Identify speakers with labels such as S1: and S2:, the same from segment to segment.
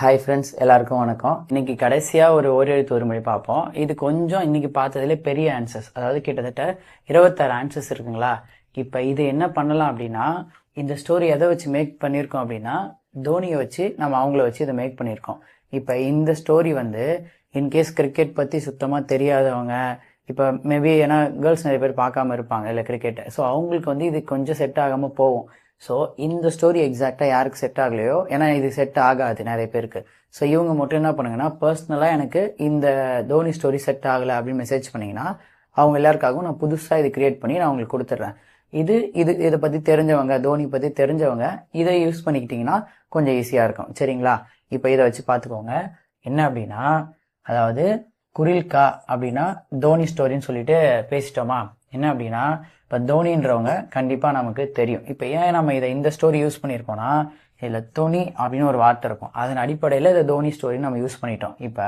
S1: Hi friends எல்லாருக்கும் வணக்கம். இன்னைக்கு கடைசியாக ஒரு ஓரெழுத்து எழுத்து ஒரு மொழி பார்ப்போம். இது கொஞ்சம் இன்னைக்கு பார்த்ததுல பெரிய ஆன்சர்ஸ் அதாவது கிட்டத்தட்ட இருபத்தாறு ஆன்சர்ஸ் இருக்குங்களா? இப்போ இது என்ன பண்ணலாம் அப்படின்னா இந்த ஸ்டோரி எதை வச்சு மேக் பண்ணியிருக்கோம் அப்படின்னா தோனியை வச்சு நம்ம அவங்கள வச்சு இதை மேக் பண்ணியிருக்கோம். இப்போ இந்த ஸ்டோரி வந்து இன்கேஸ் கிரிக்கெட் பற்றி சுத்தமாக தெரியாதவங்க இப்போ மேபி ஏன்னா கேர்ள்ஸ் நிறைய பேர் பார்க்காம இருப்பாங்க இல்லை கிரிக்கெட்டை ஸோ அவங்களுக்கு வந்து இது கொஞ்சம் செட் ஆகாமல் போகும். ஸோ இந்த ஸ்டோரி எக்ஸாக்டாக யாருக்கு செட் ஆகலையோ ஏன்னா இது செட் ஆகாது நிறைய பேருக்கு. ஸோ இவங்க மட்டும் என்ன பண்ணுங்கன்னா பர்சனலாக எனக்கு இந்த தோனி ஸ்டோரி செட் ஆகலை அப்படின்னு மெசேஜ் பண்ணிங்கன்னா அவங்க எல்லாருக்காகவும் நான் புதுசாக இது கிரியேட் பண்ணி நான் அவங்களுக்கு கொடுத்துட்றேன். இது இது இதை பற்றி தெரிஞ்சவங்க தோனி பற்றி தெரிஞ்சவங்க இதை யூஸ் பண்ணிக்கிட்டிங்கன்னா கொஞ்சம் ஈஸியாக இருக்கும். சரிங்களா? இப்போ இதை வச்சு பார்த்துக்கோங்க. என்ன அப்படின்னா அதாவது குரில்கா அப்படின்னா தோனி ஸ்டோரின்னு சொல்லிட்டு பேசிட்டோமா? என்ன அப்படின்னா இப்போ தோனின்றவங்க கண்டிப்பாக நமக்கு தெரியும். இப்போ ஏன் நம்ம இதை இந்த ஸ்டோரி யூஸ் பண்ணியிருக்கோம்னா இதில் தோனி அப்படின்னு ஒரு வார்த்தை இருக்கும். அதன் அடிப்படையில் இதை தோனி ஸ்டோரின்னு நம்ம யூஸ் பண்ணிட்டோம். இப்போ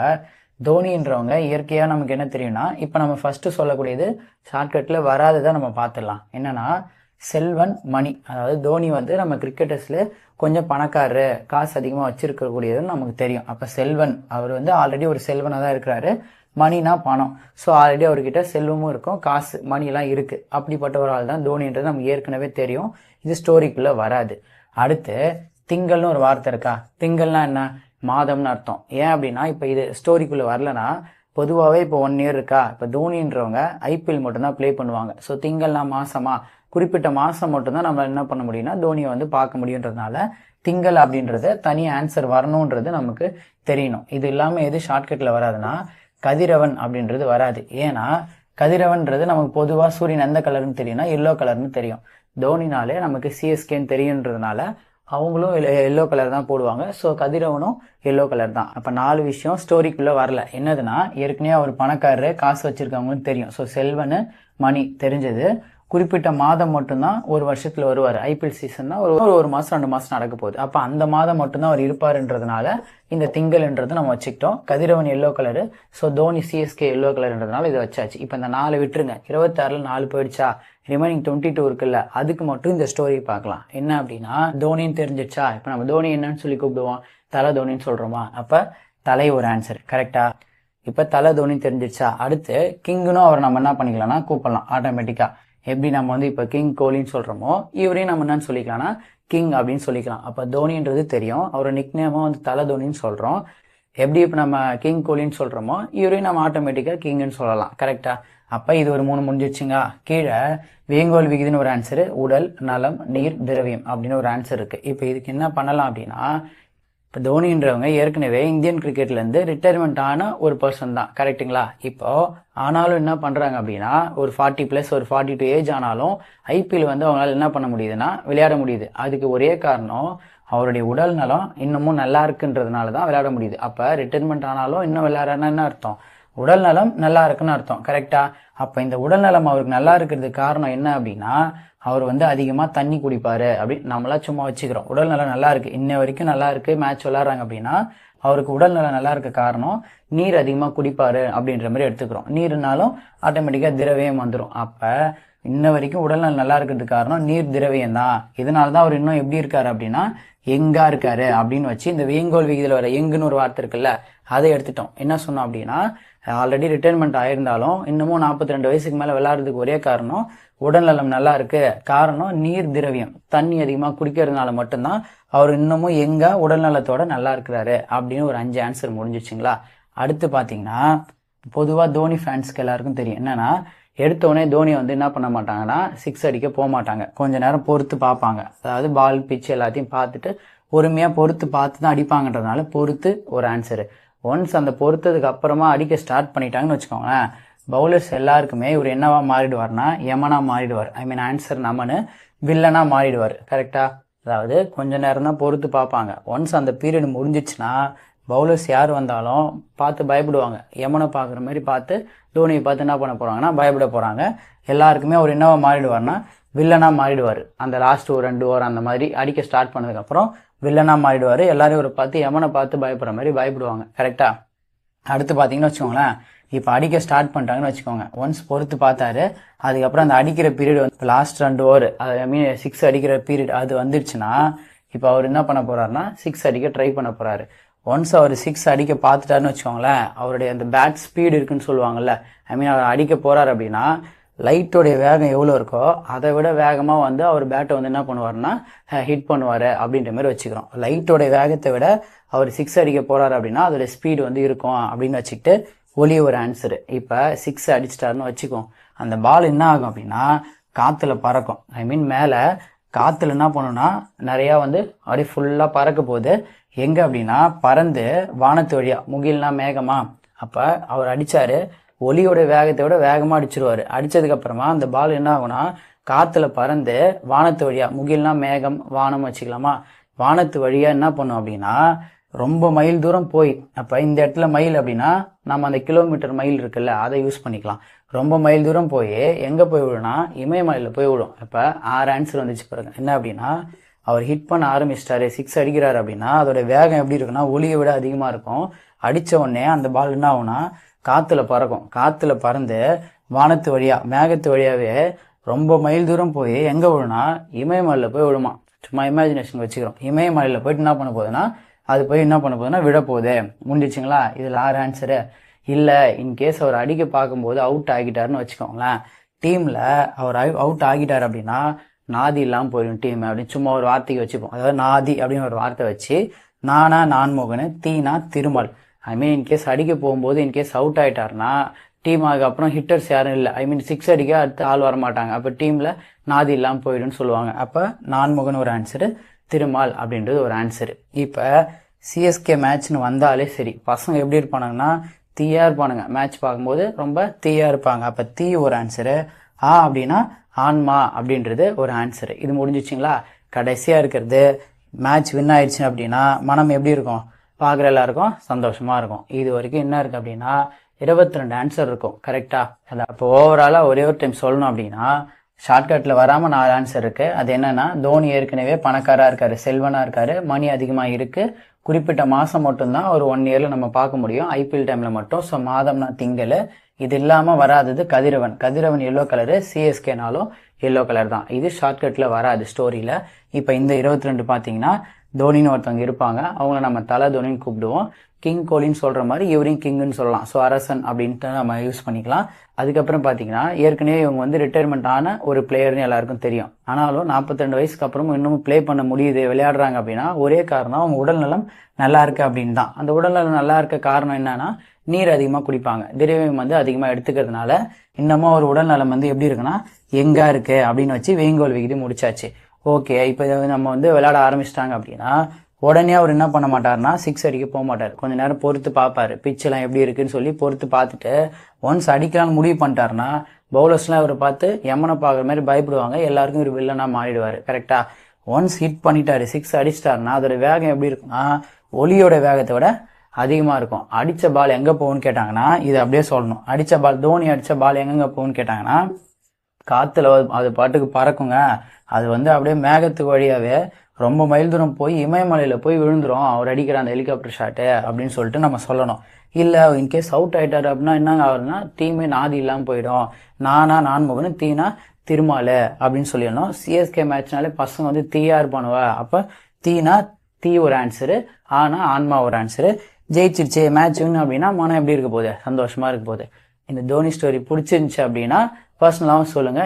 S1: தோனின்றவங்க இயற்கையாக நமக்கு என்ன தெரியும்னா இப்போ நம்ம ஃபஸ்ட்டு சொல்லக்கூடியது ஷார்ட்கட்டில் வராததை நம்ம பார்த்துடலாம். என்னென்னா செல்வன் மணி. அதாவது தோனி வந்து நம்ம கிரிக்கெட்டர்ஸில் கொஞ்சம் பணக்காரரு காசு அதிகமாக வச்சிருக்கக்கூடியதுன்னு நமக்கு தெரியும். அப்போ செல்வன் அவர் வந்து ஆல்ரெடி ஒரு செல்வனாக தான் இருக்கிறாரு. மணினா பணம். ஸோ ஆல்ரெடி அவர்கிட்ட செல்வமும் இருக்கும் காசு மணிலாம் இருக்குது அப்படிப்பட்ட ஒரு ஆள் தான் தோனின்றது நமக்கு ஏற்கனவே தெரியும். இது ஸ்டோரிக்குள்ளே வராது. அடுத்து திங்கள்னு ஒரு வார்த்தை இருக்கா? திங்கள்னா என்ன? மாதம்னு அர்த்தம். ஏன் அப்படின்னா இப்போ இது ஸ்டோரிக்குள்ளே வரலனா பொதுவாகவே இப்போ ஒன் இயர் இருக்கா? இப்போ தோனின்றவங்க ஐபிஎல் மட்டும்தான் ப்ளே பண்ணுவாங்க. ஸோ திங்கள்னா மாதமா குறிப்பிட்ட மாதம் மட்டும்தான் நம்ம என்ன பண்ண முடியும்னா தோனியை வந்து பார்க்க முடியுன்றதுனால திங்கள் அப்படின்றது தனி ஆன்சர் வரணுன்றது நமக்கு தெரியணும். இது இல்லாமல் எது ஷார்ட்கட்டில் வராதுன்னா கதிரவன் அப்படின்றது வராது. ஏன்னா கதிரவன்றது நமக்கு பொதுவாக சூரியன் எந்த கலர்னு தெரியும்னா எல்லோ கலர்னு தெரியும். தோனினாலே நமக்கு சிஎஸ்கேன்னு தெரியுன்றதுனால அவங்களும் எல்லோ கலர் தான் போடுவாங்க. ஸோ கதிரவனும் எல்லோ கலர் தான். அப்போ நாலு விஷயம் ஸ்டோரிக்குள்ளே வரல. என்னதுன்னா ஏற்கனவே அவர் பணக்காரரு காசு வச்சிருக்கவங்கன்னு தெரியும். ஸோ செல்வனு மணி தெரிஞ்சது. குறிப்பிட்ட மாதம் மட்டும்தான் ஒரு வருஷத்தில் வருவார். ஐபிஎல் சீசன்னா ஒரு ஒரு மாதம் ரெண்டு மாதம் நடக்க போகுது. அப்போ அந்த மாதம் மட்டும்தான் அவர் இருப்பாருன்றதுனால இந்த திங்கள்ன்றது நம்ம வச்சுக்கிட்டோம். கதிரவன் yellow colour so Dhoni CSK yellow கலர்ன்றதுனால இதை வச்சாச்சு. இப்போ இந்த நாலு விட்டுருங்க. இருபத்தாறில் நாலு போயிடுச்சா? ரிமைனிங் டுவெண்ட்டி டூ இருக்குல்ல அதுக்கு மட்டும் இந்த ஸ்டோரி பார்க்கலாம். என்ன அப்படின்னா தோனின்னு தெரிஞ்சிச்சா இப்போ நம்ம தோனி என்னன்னு சொல்லி கூப்பிடுவோம். தலை தோனின்னு சொல்கிறோமா அப்போ தலை ஒரு ஆன்சர் கரெக்டா இப்போ தலை தோனி தெரிஞ்சிருச்சா அடுத்து கிங்குனும் அவர் நம்ம என்ன பண்ணிக்கலாம்னா கூப்பிடலாம் ஆட்டோமேட்டிக்காக எப்படி நம்ம வந்து இப்போ கிங் கோலின்னு சொல்கிறோமோ இவரையும் நம்ம என்னன்னு சொல்லிக்கலாம்னா கிங் அப்படின்னு சொல்லிக்கலாம். அப்போ தோனின்றது தெரியும். அவரோட நிக்னேமும் வந்து தலை தோனின்னு சொல்கிறோம் எப்படி இப்போ நம்ம கிங் கோலின்னு சொல்கிறோமோ இவரையும் நம்ம ஆட்டோமேட்டிக்காக கிங்குன்னு சொல்லலாம். கரெக்டா அப்போ இது ஒரு மூணு முடிஞ்சிச்சுங்க. கீழே வேங்கோல் விகுதின்னு ஒரு ஆன்சரு உடல் நலம் நீர் திரவியம் அப்படின்னு ஒரு ஆன்சர் இருக்குது இப்போ இதுக்கு என்ன பண்ணலாம் அப்படின்னா இப்போ தோனின்றவங்க ஏற்கனவே இந்தியன் கிரிக்கெட்லேருந்து ரிட்டையர்மெண்ட் ஆன ஒரு பர்சன் தான். கரெக்டுங்களா இப்போது ஆனாலும் என்ன பண்ணுறாங்க அப்படின்னா ஒரு ஃபார்ட்டி ப்ளஸ் ஒரு ஃபார்ட்டி டூ ஏஜ் ஆனாலும் ஐபிஎல் வந்து அவங்களால என்ன பண்ண முடியுதுன்னா விளையாட முடியுது. அதுக்கு ஒரே காரணம் அவருடைய உடல் நலம் இன்னமும் நல்லா இருக்குன்றதுனால தான் விளையாட முடியுது. அப்போ ரிட்டைர்மெண்ட் ஆனாலும் இன்னும் விளையாடுறேன்னா என்ன அர்த்தம்? உடல் நலம் நல்லா இருக்குன்னு அர்த்தம் கரெக்டா அப்போ இந்த உடல் நலம் அவருக்கு நல்லா இருக்கிறதுக்கு காரணம் என்ன அப்படின்னா அவர் வந்து அதிகமாக தண்ணி குடிப்பாரு அப்படின்னு நம்மளா சும்மா வச்சுக்கிறோம். உடல் நலம் நல்லா இருக்கு. இன்ன வரைக்கும் நல்லா இருக்கு. மேட்ச் விளாட்றாங்க அப்படின்னா அவருக்கு உடல் நலம் நல்லா இருக்க காரணம் நீர் அதிகமாக குடிப்பாரு அப்படின்ற மாதிரி எடுத்துக்கிறோம். நீர்னாலும் ஆட்டோமேட்டிக்காக திரவியம் வந்துடும் அப்போ இன்ன வரைக்கும் உடல்நலம் நல்லா இருக்கிறதுக்கு காரணம் நீர் திரவியம் தான். இதனால தான் அவர் இன்னும் எப்படி இருக்காரு அப்படின்னா எங்கா இருக்காரு அப்படின்னு வச்சு இந்த வேங்கோல் விகிதில் வர எங்குன்னு ஒரு வார்த்தை இருக்குல்ல அதை எடுத்துட்டோம். என்ன சொன்னோம் அப்படின்னா ஆல்ரெடி ரிட்டைர்மெண்ட் ஆயிருந்தாலும் இன்னமும் நாற்பத்தி ரெண்டு வயசுக்கு மேலே விளையாடுறதுக்கு ஒரே காரணம் உடல்நலம் நல்லா இருக்கு. காரணம் நீர் திரவியம். தண்ணி அதிகமாக குடிக்கிறதுனால மட்டும்தான் அவர் இன்னமும் எங்க உடல்நலத்தோட நல்லா இருக்கிறாரு அப்படின்னு ஒரு அஞ்சு ஆன்சர் முடிஞ்சிச்சுங்களா? அடுத்து பார்த்தீங்கன்னா பொதுவாக தோனி ஃபேன்ஸ்க்கு எல்லாருக்கும் தெரியும். என்னன்னா எடுத்தோடனே தோனியை வந்து என்ன பண்ண மாட்டாங்கன்னா சிக்ஸ் அடிக்க போக மாட்டாங்க. கொஞ்ச நேரம் பொறுத்து பார்ப்பாங்க. அதாவது பால் பிச் எல்லாத்தையும் பார்த்துட்டு பொறுமையாக பொறுத்து பார்த்து தான் அடிப்பாங்கன்றதுனால பொறுத்து ஒரு ஆன்சரு ஒன்ஸ் அந்த பொறுத்ததுக்கு அப்புறமா அடிக்க ஸ்டார்ட் பண்ணிட்டாங்கன்னு வச்சுக்கோங்களேன் பவுலர்ஸ் எல்லாருக்குமே இவர் என்னவா மாறிடுவார்னா யமனா மாறிடுவார். ஐ மீன் ஆன்சர் நமனு வில்லனா மாறிடுவார். கரெக்டா அதாவது கொஞ்ச நேரம் தான் பொறுத்து பார்ப்பாங்க. ஒன்ஸ் அந்த பீரியட் முடிஞ்சிச்சுன்னா பவுலர்ஸ் யார் வந்தாலும் பார்த்து பயப்படுவாங்க. யமனை பார்க்குற மாதிரி பார்த்து தோனியை பார்த்து என்ன பண்ண போகிறாங்கன்னா பயப்பட போகிறாங்க எல்லாருக்குமே அவர் என்னவா மாறிடுவார்னா வில்லனாக மாறிடுவார். அந்த லாஸ்ட் ஒரு ரெண்டு ஓவர் அந்த மாதிரி அடிக்க ஸ்டார்ட் பண்ணதுக்கப்புறம் வில்லனாக மாறிடுவார். எல்லாரையும் ஒரு பார்த்து எமனை பார்த்து பயப்படுற மாதிரி பயப்படுவாங்க. கரெக்டாக அடுத்து பார்த்தீங்கன்னு வச்சுக்கோங்களேன் இப்போ அடிக்க ஸ்டார்ட் பண்ணிட்டாங்கன்னு வச்சுக்கோங்க. ஒன்ஸ் பொறுத்து பார்த்தாரு அதுக்கப்புறம் அந்த அடிக்கிற பீரியட் வந்து லாஸ்ட் ரெண்டு ஓவர் ஐ மீன் சிக்ஸ் அடிக்கிற பீரியட் அது வந்துருச்சுன்னா இப்போ அவர் என்ன பண்ண போகிறாருன்னா சிக்ஸ் அடிக்க ட்ரை பண்ண போகிறாரு ஒன்ஸ் அவர் சிக்ஸ் அடிக்க பார்த்துட்டாருன்னு வச்சுக்கோங்களேன் அவருடைய அந்த பேட் ஸ்பீடு இருக்குன்னு சொல்லுவாங்கல்ல ஐ மீன் அவர் அடிக்க போகிறாரு அப்படின்னா லைட்டோடைய வேகம் எவ்வளோ இருக்கோ அதை விட வேகமாக வந்து அவர் பேட்டை வந்து என்ன பண்ணுவாருன்னா ஹிட் பண்ணுவார் அப்படின்ற மாதிரி வச்சுக்கிறோம். லைட்டோடைய வேகத்தை விட அவர் சிக்ஸ் அடிக்க போகிறாரு அப்படின்னா அதோட ஸ்பீடு வந்து இருக்கும் அப்படின்னு வச்சுக்கிட்டு ஒலி ஒரு ஆன்சரு இப்போ சிக்ஸ் அடிச்சிட்டாருன்னு வச்சுக்கோம். அந்த பால் என்ன ஆகும் அப்படின்னா காற்றுல பறக்கும். ஐ மீன் மேலே காற்றுல என்ன பண்ணுன்னா நிறையா வந்து அப்படியே ஃபுல்லாக பறக்க போகுது. எங்கே அப்படின்னா பறந்து வானத்து வழியாக முகில்னா மேகமா அப்போ அவர் அடித்தார் ஒலியோட வேகத்தை விட வேகமாக அடிச்சிருவார். அடித்ததுக்கப்புறமா அந்த பால் என்ன ஆகும்னா காற்றுல பறந்து வானத்து வழியாக முகில்னா மேகம் வானம் வச்சுக்கலாமா? வானத்து வழியாக என்ன பண்ணும் அப்படின்னா ரொம்ப மைல் தூரம் போய் அப்போ இந்த இடத்துல மைல் அப்படின்னா நம்ம அந்த கிலோமீட்டர் மைல் இருக்குல்ல அதை யூஸ் பண்ணிக்கலாம். ரொம்ப மைல் தூரம் போய் எங்கே போய் விழுனா இமயமலையில் போய் விடும் இப்போ ஆறு ஆன்சர் வந்துச்சு பாருங்க. என்ன அப்படின்னா அவர் ஹிட் பண்ண ஆரம்பிச்சிட்டாரு. சிக்ஸ் அடிக்கிறாரு அப்படின்னா அதோட வேகம் எப்படி இருக்குன்னா ஒளியை விட அதிகமாக இருக்கும். அடித்த உடனே அந்த பால் என்ன ஆகுனா காற்றுல பறக்கும். காற்றுல பறந்து வானத்து வழியாக மேகத்து வழியாகவே ரொம்ப மைல் தூரம் போய் எங்கே விழுனா இமயமலையில் போய் விழுமா. சும்மா இமேஜினேஷன் வச்சுக்கிறோம். இமயமலையில் போயிட்டு என்ன பண்ண போகுதுன்னா அது போய் என்ன பண்ண போகுதுன்னா விட போகுது. முடிஞ்சிச்சிங்களா இதில் ஆறு ஆன்சரு இல்லை இன்கேஸ் அவர் அடிக்க பார்க்கும்போது அவுட் ஆகிட்டாருன்னு வச்சுக்கோங்களேன். டீமில் அவர் அவுட் ஆகிட்டார் அப்படின்னா நாதி இல்லாமல் போயிடும் டீம் அப்படின்னு சும்மா ஒரு வார்த்தைக்கு வச்சுப்போம். அதாவது நாதி அப்படின்னு ஒரு வார்த்தை வச்சு நானா நான்மோகனு தீனா திருமல். ஐ மீன் இன்கேஸ் அடிக்க போகும்போது இன்கேஸ் அவுட் ஆகிட்டார்னா டீம் அதுக்கப்புறம் ஹிட்டர்ஸ் யாரும் இல்லை. ஐ மீன் சிக்ஸ் அடிக்க அடுத்து ஆள் வர மாட்டாங்க அப்போ டீமில் நாதி இல்லாமல் போயிடும்னு சொல்லுவாங்க. அப்போ நான்முகன் ஒரு ஆன்சரு திருமால் அப்படின்றது ஒரு ஆன்சரு இப்போ சிஎஸ்கே மேட்ச்னு வந்தாலே சரி. பசங்க எப்படி இருப்பானுங்கன்னா தீயாக இருப்பானுங்க. மேட்ச் பார்க்கும்போது ரொம்ப தீயாக இருப்பாங்க. அப்போ தீ ஒரு ஆன்சரு ஆ அப்படின்னா ஆன்மா அப்படின்றது ஒரு ஆன்சரு இது முடிஞ்சிச்சிங்களா கடைசியாக இருக்கிறது மேட்ச் வின் ஆயிடுச்சு அப்படின்னா மனம் எப்படி இருக்கும்? பார்க்குற எல்லாருக்கும் சந்தோஷமாக இருக்கும் இது வரைக்கும் என்ன இருக்குது அப்படின்னா இருபத்தி ரெண்டு ஆன்சர் இருக்கும் கரெக்டாக அது அப்போ ஓவராலாக ஒரே ஒரு டைம் சொல்லணும் அப்படின்னா ஷார்ட்கட்டில் வராமல் நாலு ஆன்சர் இருக்குது அது என்னென்னா தோனி ஏற்கனவே பணக்காராக இருக்காரு செல்வனாக இருக்காரு மணி அதிகமாக இருக்குது குறிப்பிட்ட மாதம் மட்டும்தான் ஒரு ஒன் இயரில் நம்ம பார்க்க முடியும். ஐபிஎல் டைமில் மட்டும். ஸோ மாதம்னா திங்கள். இது இல்லாமல் வராதது கதிரவன். கதிரவன் எல்லோ கலரு சிஎஸ்கேனாலும் எல்லோ கலர் தான். இது ஷார்ட்கட்டில் வராது ஸ்டோரியில் இப்போ இந்த இருபத்தி ரெண்டு பார்த்தீங்கன்னா தோனின்னு ஒருத்தவங்க இருப்பாங்க. அவங்கள நம்ம தலை தோனின்னு கூப்பிடுவோம். கிங் கோலின்னு சொல்கிற மாதிரி இவரையும் கிங்குன்னு சொல்லலாம். ஸோ அரசன் அப்படின்ட்டு நம்ம யூஸ் பண்ணிக்கலாம். அதுக்கப்புறம் பார்த்தீங்கன்னா ஏற்கனவே இவங்க வந்து ரிட்டையர்மெண்ட் ஆன ஒரு பிளேயர்னு எல்லாருக்கும் தெரியும். ஆனாலும் 42 வயசுக்கு அப்புறமும் இன்னமும் ப்ளே பண்ண முடியுது விளையாடுறாங்க அப்படின்னா ஒரே காரணம் அவங்க உடல்நலம் நல்லா இருக்கு அப்படின்னு தான். அந்த உடல்நலம் நல்லா இருக்க காரணம் என்னன்னா நீர் அதிகமாக குடிப்பாங்க. திரவியம் வந்து அதிகமாக எடுத்துக்கிறதுனால இன்னமும் ஒரு உடல்நலம் வந்து எப்படி இருக்குன்னா எங்கே இருக்குது அப்படின்னு வச்சு வேங்கோல் விகிதம் முடிச்சாச்சு. ஓகே இப்போ நம்ம வந்து விளையாட ஆரம்பிச்சிட்டாங்க அப்படின்னா உடனே அவர் என்ன பண்ண மாட்டாருன்னா சிக்ஸ் அடிக்க போக மாட்டார். கொஞ்ச நேரம் பொறுத்து பார்ப்பார். பிச்செல்லாம் எப்படி இருக்குன்னு சொல்லி பொறுத்து பார்த்துட்டு ஒன்ஸ் அடிக்கலாம்னு முடிவு பண்ணிட்டாருன்னா பவுலர்ஸ்லாம் இவரை பார்த்து எமனை பார்க்குற மாதிரி பயப்படுவாங்க. எல்லாருக்கும் இவர் வில்லனாக மாறிடுவார். கரெக்டாக ஒன்ஸ் ஹிட் பண்ணிட்டாரு சிக்ஸ் அடிச்சிட்டாருன்னா அதோட வேகம் எப்படி இருக்குன்னா ஒலியோட வேகத்தை விட அதிகமாக இருக்கும். அடித்த பால் எங்கே போகும்னு கேட்டாங்கன்னா இது அப்படியே சொல்லணும். அடித்த பால் தோனி அடித்த பால் எங்கெங்கே போகும்னு கேட்டாங்கன்னா காற்றுல அது பாட்டுக்கு பறக்குங்க. அது வந்து அப்படியே மேகத்துக்கு வழியாகவே ரொம்ப மைல் தூரம் போய் இமயமலையில் போய் விழுந்துரும். அவர் அடிக்கிற அந்த ஹெலிகாப்டர் ஷாட்டு அப்படின்னு சொல்லிட்டு நம்ம சொல்லணும். இல்லை இன்கேஸ் அவுட் ஆகிட்டார் அப்படின்னா என்னங்க ஆகுதுன்னா டீமே நாதி இல்லாமல் போயிடும். நானா நான்முகனு தீனா திருமாலு அப்படின்னு சொல்லிடணும். சிஎஸ்கே மேட்ச்னாலே பசங்க வந்து தீயா இருப்பானுவ. அப்போ தீனா தீ ஒரு ஆன்சரு ஆனா ஆன்மா ஒரு ஆன்சரு ஜெயிச்சிருச்சு மேட்ச் வின் அப்படின்னா மனம் எப்படி இருக்க போகுது? சந்தோஷமாக இருக்க போகுது. இந்த தோனி ஸ்டோரி பிடிச்சிருந்துச்சு அப்படின்னா பர்சனலாகவும் சொல்லுங்க.